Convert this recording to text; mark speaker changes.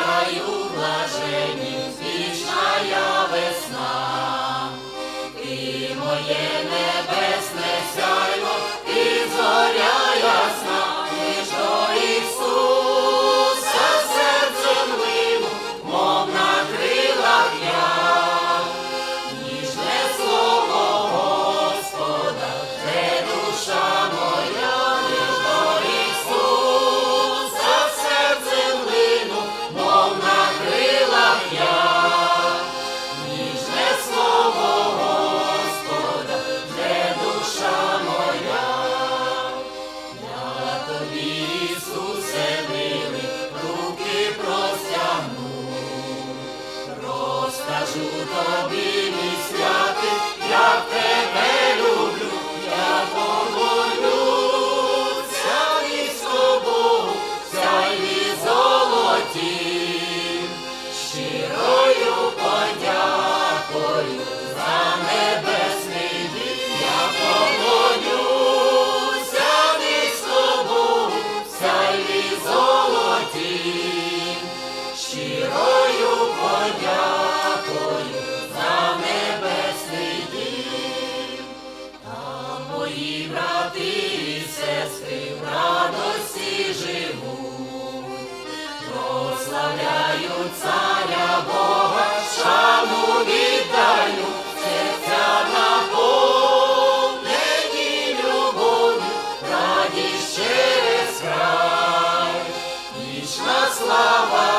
Speaker 1: краю блажені, вічна я весна, ти моє не. Кажу тобі, мій святи, я тебе люблю, я помолю, сяй з тобою, сяй золоті, щирою подякою за небесний дім. я помолю, сяй з тобою, сяй золоті, щирою подякою. щасти радості живуть, прославляють царя Бога, шану віддаю, серця наповнені любов'ю, радість через край, вічна слава.